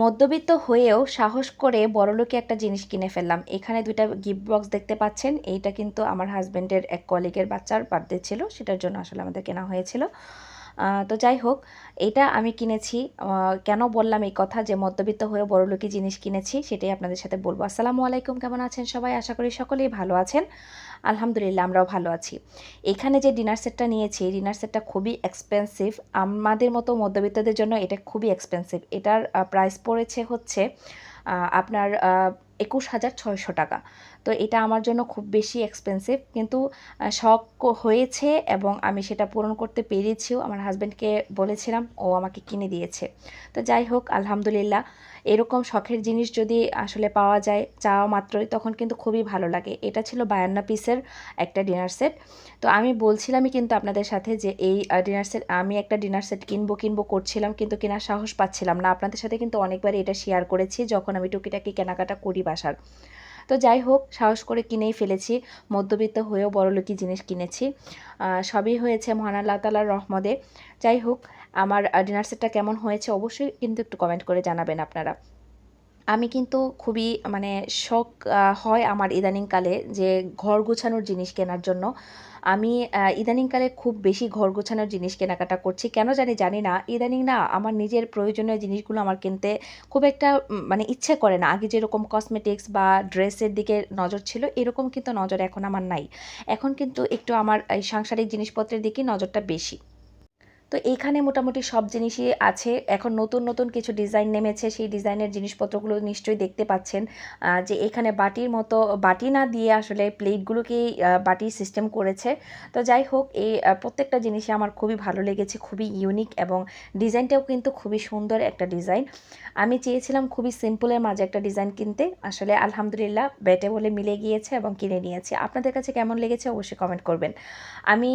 মধ্যবিত্ত হয়েও সাহস করে বড়লোকে একটা জিনিস কিনে ফেললাম। এখানে দুইটা গিফট বক্স দেখতে পাচ্ছেন। এইটা কিন্তু আমার হাজব্যান্ডের এক কলিগের বাচ্চার বার্থডে ছিল। সেটার জন্য আসলে আমাদের কেনা হয়েছিল। তো যাই হোক, এটা আমি কিনেছি। কেন বললাম এই কথা যে মধ্যবিত্ত হয়ে বড়লোকি জিনিস কিনেছি, সেটাই আপনাদের সাথে বলব। আসসালামু আলাইকুম, কেমন আছেন সবাই? আশা করি সকলেই ভালো আছেন। আলহামদুলিল্লাহ, আমরাও ভালো আছি। এখানে যে ডিনার সেটটা নিয়েছি, ডিনার সেটটা খুবই এক্সপেন্সিভ আমাদের মতো মধ্যবিত্তদের জন্য এটা খুবই এক্সপেন্সিভ এটার প্রাইস পড়েছে হচ্ছে আপনার একুশ হাজার ছয়শো টাকা। তো এটা আমার জন্য খুব বেশি এক্সপেন্সিভ কিন্তু শখ হয়েছে এবং আমি সেটা পূরণ করতে পেরেছিও। আমার হাজব্যান্ডকে বলেছিলাম, ও আমাকে কিনে দিয়েছে। তো যাই হোক, আলহামদুলিল্লাহ এরকম শখের জিনিস যদি আসলে পাওয়া যায়, চাওয়া মাত্রই, তখন কিন্তু খুবই ভালো লাগে। এটা ছিল বায়ান্না পিসের একটা ডিনার সেট। তো আমি বলছিলামই কিন্তু আপনাদের সাথে যে এই ডিনার সেট, আমি একটা ডিনার সেট কিনবো কিনবো করছিলাম, কিন্তু কেনার সাহস পাচ্ছিলাম না। আপনাদের সাথে কিন্তু অনেকবার এটা শেয়ার করেছি, যখন আমি টুকিটাকি কেনাকাটা করি বাসার। তো যাই হোক, সাহস করে কিনেই ফেলেছি, মধ্যবিত্ত হয়েও বড়লোকি জিনিস কিনেছি। সবই হয়েছে মহান আল্লাহ তালার রহমতে যাই হোক আমার ডিনার সেটটা কেমন হয়েছে অবশ্যই কিন্তু একটু কমেন্ট করে জানাবেন আপনারা। আমি কিন্তু খুবই মানে শখ হয় আমার ইদানিংকালে যে ঘর গোছানোর জিনিস কেনার জন্য। আমি ইদানিংকালে খুব বেশি ঘর গোছানোর জিনিস কেনাকাটা করছি। কেন জানি জানি না। ইদানিং না আমার নিজের প্রয়োজনীয় জিনিসগুলো আমার কিনতে খুব একটা মানে ইচ্ছে করে না। আগে যেরকম কসমেটিক্স বা ড্রেসের দিকে নজর ছিল, এরকম কিন্তু নজর এখন আমার নাই। এখন কিন্তু একটু আমার, এই সাংসারিক জিনিসপত্রের দিকে নজরটা বেশি। তো এইখানে মোটামুটি সব জিনিসই আছে। এখন নতুন নতুন কিছু ডিজাইন নেমেছে, সেই ডিজাইনের জিনিসপত্রগুলো নিশ্চয়ই দেখতে পাচ্ছেন। যে এখানে বাটির মতো, বাটি না দিয়ে আসলে প্লেটগুলোকেই বাটির সিস্টেম করেছে। তো যাই হোক এই প্রত্যেকটা জিনিসই আমার খুবই ভালো লেগেছে, খুবই ইউনিক এবং ডিজাইনটাও কিন্তু খুবই সুন্দর একটা ডিজাইন আমি চেয়েছিলাম খুবই সিম্পলের মাঝে একটা ডিজাইন কিনতে। আসলে আলহামদুলিল্লাহ বেটে বলে মিলে গিয়েছে এবং কিনে নিয়েছি। আপনাদের কাছে কেমন লেগেছে অবশ্যই কমেন্ট করবেন। আমি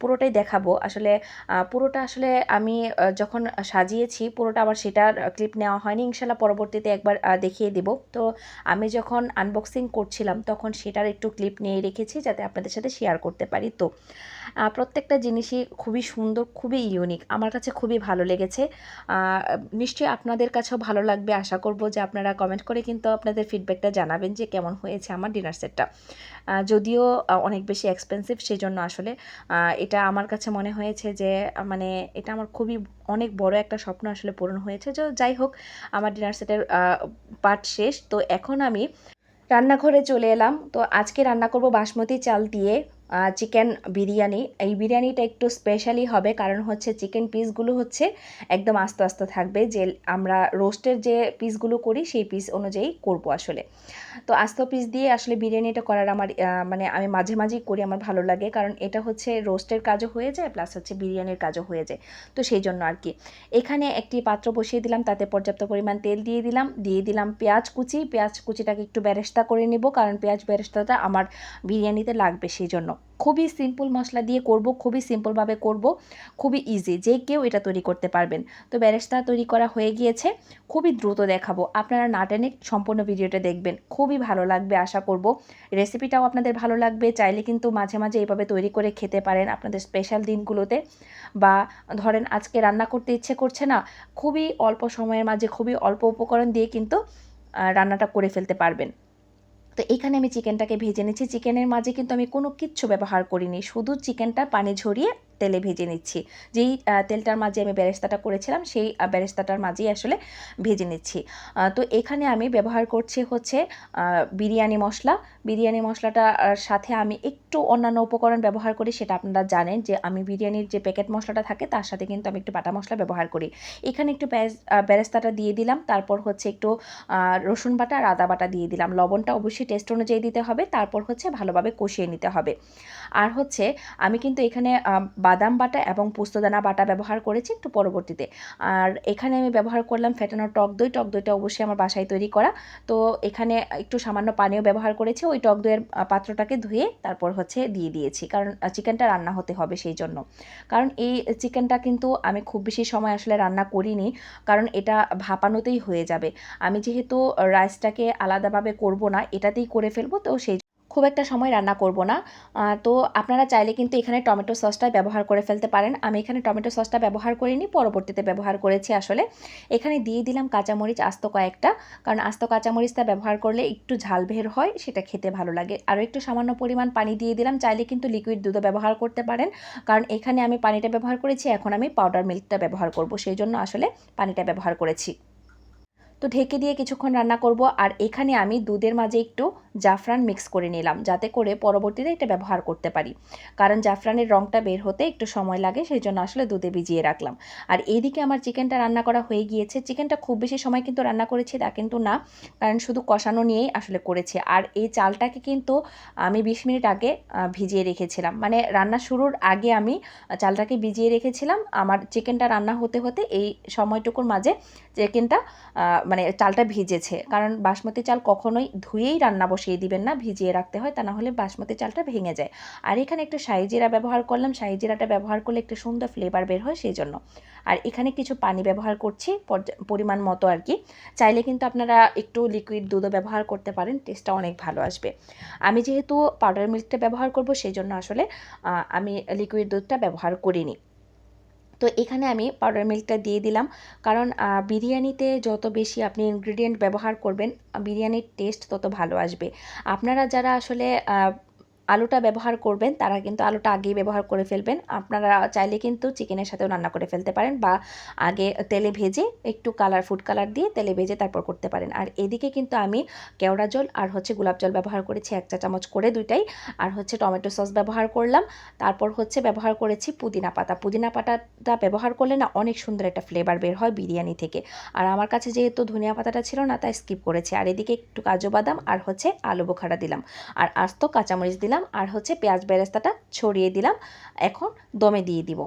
পুরোটাই দেখাবো। আসলে পুরোটা আসলে আমি যখন সাজিয়েছি পুরোটা আবার সেটার ক্লিপ নেওয়া হয়নি। ইনশাল্লাহ পরবর্তীতে একবার দেখিয়ে দেব। তো আমি যখন আনবক্সিং করছিলাম তখন সেটার একটু ক্লিপ নিয়ে রেখেছি যাতে আপনাদের সাথে শেয়ার করতে পারি। তো প্রত্যেকটা জিনিসই খুবই সুন্দর, খুবই ইউনিক আমার কাছে খুবই ভালো লেগেছে। নিশ্চয়ই আপনাদের কাছেও ভালো লাগবে। আশা করব যে আপনারা কমেন্ট করে কিন্তু আপনাদের ফিডব্যাকটা জানাবেন যে কেমন হয়েছে আমার ডিনার সেটটা যদিও অনেক বেশি এক্সপেন্সিভ সেই জন্য আসলে এটা আমার কাছে মনে হয়েছে যে মানে এটা আমার খুবই অনেক বড় একটা স্বপ্ন আসলে পূরণ হয়েছে। তো যাই হোক, আমার ডিনার সেটের পার্ট শেষ। তো এখন আমি রান্নাঘরে চলে এলাম। তো আজকে রান্না করব বাসমতি চাল দিয়ে। চিকেন বিরিয়ানি। এই বিরিয়ানিটা একটু স্পেশালি হবে, কারণ হচ্ছে চিকেন পিসগুলো হচ্ছে একদম আস্তে আস্তে থাকবে। যে আমরা রোস্টের যে পিসগুলো করি, সেই পিস অনুযায়ী করব আসলে। তো আস্ত পিস দিয়ে আসলে বিরিয়ানিটা করার আমার মানে আমি মাঝে মাঝেই করি, আমার ভালো লাগে। কারণ এটা হচ্ছে রোস্টের কাজও হয়ে যায় প্লাস হচ্ছে বিরিয়ানির কাজও হয়ে যায়। তো সেই জন্য আর কি। এখানে একটি পাত্র বসিয়ে দিলাম, তাতে পর্যাপ্ত পরিমাণ তেল দিয়ে দিলাম। দিয়ে দিলাম পেঁয়াজ কুচি। পেঁয়াজ কুচিটাকে একটু বেরেস্তা করে নেব, কারণ পেঁয়াজ বেরেস্তাটা আমার বিরিয়ানিতে লাগবে সেই জন্য। খুবই সিম্পল মশলা দিয়ে করব, খুবই সিম্পলভাবে করব, খুবই ইজি যে কেউ এটা তৈরি করতে পারবেন। তো ব্যারেস্তা তৈরি করা হয়ে গিয়েছে, খুবই দ্রুত দেখাবো, আপনারা না টেনে সম্পূর্ণ ভিডিওটা দেখবেন, খুবই ভালো লাগবে আশা করব। রেসিপিটাও আপনাদের ভালো লাগবে, চাইলে কিন্তু মাঝে মাঝে এইভাবে তৈরি করে খেতে পারেন আপনাদের স্পেশাল দিনগুলোতে, বা ধরেন আজকে রান্না করতে ইচ্ছে করছে না, খুবই অল্প সময়ের মাঝে, খুবই অল্প উপকরণ দিয়ে কিন্তু রান্নাটা করে ফেলতে পারবেন। তো এখানে আমি চিকেনটাকে ভেজে নিচ্ছি। চিকেনের মাঝে কিন্তু আমি কোনো কিচ্ছু ব্যবহার করিনি। শুধু চিকেনটা পানি ঝরিয়ে তেলে ভেজে নিচ্ছি। যেই তেলটার মাঝে আমি ব্যারেস্তাটা করেছিলাম সেই ব্যারেস্তাটার মাঝেই আসলে ভেজে নিচ্ছি। তো এখানে আমি ব্যবহার করছি হচ্ছে বিরিয়ানি মশলা। বিরিয়ানি মশলাটার সাথে আমি একটু অন্যান্য উপকরণ ব্যবহার করি সেটা আপনারা জানেন যে আমি বিরিয়ানির যে প্যাকেট মশলাটা থাকে তার সাথে কিন্তু আমি একটু বাটা মশলা ব্যবহার করি। এখানে একটু আহ, দিয়ে দিলাম তারপর হচ্ছে একটু রসুন বাটা আর আদা বাটা দিয়ে দিলাম। লবণটা অবশ্যই টেস্ট অনুযায়ী দিতে হবে তারপর হচ্ছে ভালোভাবে কষিয়ে নিতে হবে। আর হচ্ছে আমি কিন্তু এখানে বাদাম বাটা এবং পোস্তদানা বাটা ব্যবহার করেছি একটু পরবর্তীতে। আর এখানে আমি ব্যবহার করলাম ফেটানো টক দই। টক দইটা অবশ্যই আমার বাসায় তৈরি করা। তো এখানে একটু সামান্য পানিও ব্যবহার করেছি। ওই টক দইয়ের পাত্রটাকে ধুয়ে তারপর হচ্ছে দিয়ে দিয়েছি। কারণ চিকেনটা রান্না হতে হবে সেই জন্য। কারণ এই চিকেনটা কিন্তু আমি খুব বেশি সময় আসলে রান্না করিনি। কারণ এটা ভাপানোতেই হয়ে যাবে। আমি যেহেতু রাইসটাকে আলাদাভাবে করব না, এটাতেই করে ফেলব। তো সেই খুব একটা সময় রান্না করব না। তো আপনারা চাইলে কিন্তু এখানে টমেটো সসটা ব্যবহার করে ফেলতে পারেন। আমি এখানে টমেটো সসটা ব্যবহার করিনি, পরবর্তীতে ব্যবহার করেছি আসলে। এখানে দিয়ে দিলাম কাঁচামরিচ, আস্ত কয়েকটা। কারণ আস্ত কাঁচামরিচটা ব্যবহার করলে একটু ঝাল বের হয়, সেটা খেতে ভালো লাগে। আরও একটু সামান্য পরিমাণ পানি দিয়ে দিলাম। চাইলে কিন্তু লিকুইড দুধও ব্যবহার করতে পারেন। কারণ এখানে আমি পানিটা ব্যবহার করেছি, এখন আমি পাউডার মিল্কটা ব্যবহার করব। সেই জন্য আসলে পানিটা ব্যবহার করেছি। তো ঢেকে দিয়ে কিছুক্ষণ রান্না করব। আর এখানে আমি দুধের মাঝে একটু জাফরান মিক্স করে নিলাম, যাতে করে পরবর্তীতে এটা ব্যবহার করতে পারি। কারণ জাফরানের রঙটা বের হতে একটু সময় লাগে সেই জন্য আসলে দুধে ভিজিয়ে রাখলাম। আর এইদিকে আমার চিকেনটা রান্না করা হয়ে গিয়েছে। চিকেনটা খুব বেশি সময় কিন্তু রান্না করেছি তা কিন্তু না, কারণ শুধু কষানো নিয়েই আসলে করেছি। আর এই চালটাকে কিন্তু আমি বিশ মিনিট আগে ভিজিয়ে রেখেছিলাম। মানে রান্না শুরুর আগে আমি চালটাকে ভিজিয়ে রেখেছিলাম। আমার চিকেনটা রান্না হতে হতে এই সময়টুকুর মাঝে চিকেনটা মানে চালটা ভিজেছে। কারণ বাসমতি চাল কখনোই ধুয়েই রান্না বসিয়ে দিবেন না, ভিজিয়ে রাখতে হয়, তা না হলে বাসমতি চালটা ভেঙে যায়। আর এখানে একটু শাহি জিরা ব্যবহার করলাম শাহি জিরাটা ব্যবহার করলে একটু সুন্দর ফ্লেভার বের হয় সেই জন্য। আর এখানে কিছু পানি ব্যবহার করছি পরিমাণ মতো আর কি। চাইলে কিন্তু আপনারা একটু লিকুইড দুধও ব্যবহার করতে পারেন টেস্টটা অনেক ভালো আসবে। আমি যেহেতু পাউডার মিল্কটা ব্যবহার করব, সেই জন্য আসলে আমি লিকুইড দুধটা ব্যবহার করিনি। তো এখানে আমি পাউডার মিল্কটা দিয়ে দিলাম। কারণ বিরিয়ানিতে যত বেশি আপনি ইনগ্রিডিয়েন্ট ব্যবহার করবেন বিরিয়ানির টেস্ট তত ভালো আসবে। আপনারা যারা আসলে আলুটা ব্যবহার করবেন, তারা কিন্তু আলুটা আগেই ব্যবহার করে ফেলবেন। আপনারা চাইলে কিন্তু চিকেনের সাথেও রান্না করে ফেলতে পারেন বা আগে তেলে ভেজে একটু কালার ফুড কালার দিয়ে তেলে ভেজে তারপর করতে পারেন। আর এদিকে কিন্তু আমি কেওড়া জল আর হচ্ছে গোলাপ জল ব্যবহার করেছি, এক চা চামচ করে দুইটাই। আর হচ্ছে টমেটো সস ব্যবহার করলাম, তারপর হচ্ছে ব্যবহার করেছি পুদিনা পাতা। পুদিনা পাতাটা ব্যবহার করলে না অনেক সুন্দর একটা ফ্লেভার বের হয় বিরিয়ানি থেকে। আর আমার কাছে যেহেতু ধনিয়া পাতাটা ছিল না, তাই স্কিপ করেছি। আর এদিকে একটু কাজু বাদাম আর হচ্ছে আলু বোখারা দিলাম। আর আস্ত কাঁচামরিচ দিলাম আর হচ্ছে পেঁয়াজ বেরেস্তাটা ছড়িয়ে দিলাম। এখন দমে দিয়ে দিব।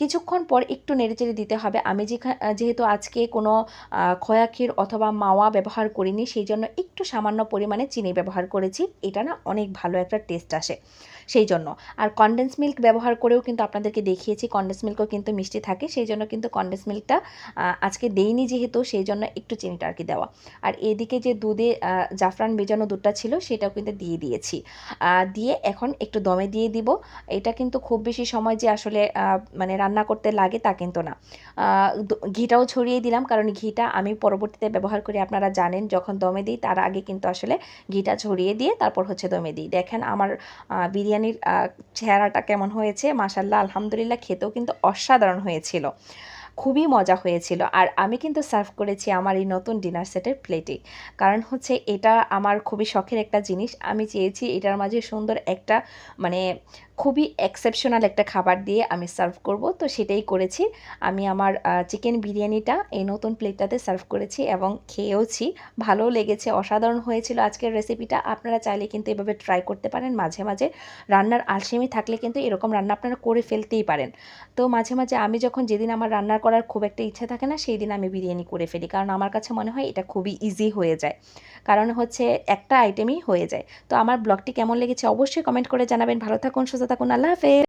কিছুক্ষণ পর একটু নেড়েচেড়ে দিতে হবে। আমি যেহেতু আজকে কোনো খোয়া ক্ষীর অথবা মাওয়া ব্যবহার করিনি সেই জন্য একটু সামান্য পরিমাণে চিনি ব্যবহার করেছি। এটা না অনেক ভালো একটা টেস্ট আসে। সেই জন্য আর কনডেন্স মিল্ক ব্যবহার করেও কিন্তু আপনাদেরকে দেখিয়েছি কনডেন্স মিল্কও কিন্তু মিষ্টি থাকে। সেই জন্য কিন্তু কনডেন্স মিল্কটা আজকে দেইনি যেহেতু সেই জন্য একটু চিনিটা আর কি দেওয়া। আর এদিকে যে দুধে জাফরান ভেজানো দুধটা ছিল সেটাও কিন্তু দিয়ে দিয়েছি। আহ, দিয়ে এখন একটু দমে দিয়ে দিব। এটা কিন্তু খুব বেশি সময় যে আসলে মানে রান্না করতে লাগে তা কিন্তু না। ঘিটাও ছড়িয়ে দিলাম কারণ ঘিটা আমি পরবর্তীতে ব্যবহার করি, আপনারা জানেন যখন দমে দিই তার আগে কিন্তু আসলে ঘিটা ছড়িয়ে দিয়ে তারপর হচ্ছে দমে দিই। দেখেন আমার বিরিয়ানির চেহারাটা কেমন হয়েছে মাসাল্লাহ আলহামদুলিল্লাহ, খেতেও কিন্তু অসাধারণ হয়েছিল। খুবই মজা হয়েছিল। আর আমি কিন্তু সার্ভ করেছি আমার এই নতুন ডিনার সেটের প্লেটে। কারণ হচ্ছে এটা আমার খুবই শখের একটা জিনিস। আমি চেয়েছি এটার মাঝে সুন্দর একটা মানে খুবই এক্সেপশনাল একটা খাবার দিয়ে আমি সার্ভ করব। তো সেটাই করেছি। আমি আমার চিকেন বিরিয়ানিটা এই নতুন প্লেটটাতে সার্ভ করেছি এবং খেয়েওছি। ভালোও লেগেছে, অসাধারণ হয়েছিল আজকের রেসিপিটা আপনারা চাইলে কিন্তু এভাবে ট্রাই করতে পারেন। মাঝে মাঝে রান্নার আলসেমি থাকলে কিন্তু এরকম রান্না আপনারা করে ফেলতেই পারেন। তো মাঝে মাঝে আমি যখন যেদিন আমার রান্না করার খুব একটা ইচ্ছা থাকে না, সেই দিন আমি বিরিয়ানি করে ফেলি। কারণ আমার কাছে মনে হয় এটা খুবই ইজি হয়ে যায়। কারণ হচ্ছে একটা আইটেমই হয়ে যায়। তো আমার ব্লগটি কেমন লেগেছে অবশ্যই কমেন্ট করে জানাবেন। ভালো থাকুন, সুস্থ থাকুন আল্লাহ হাফেজ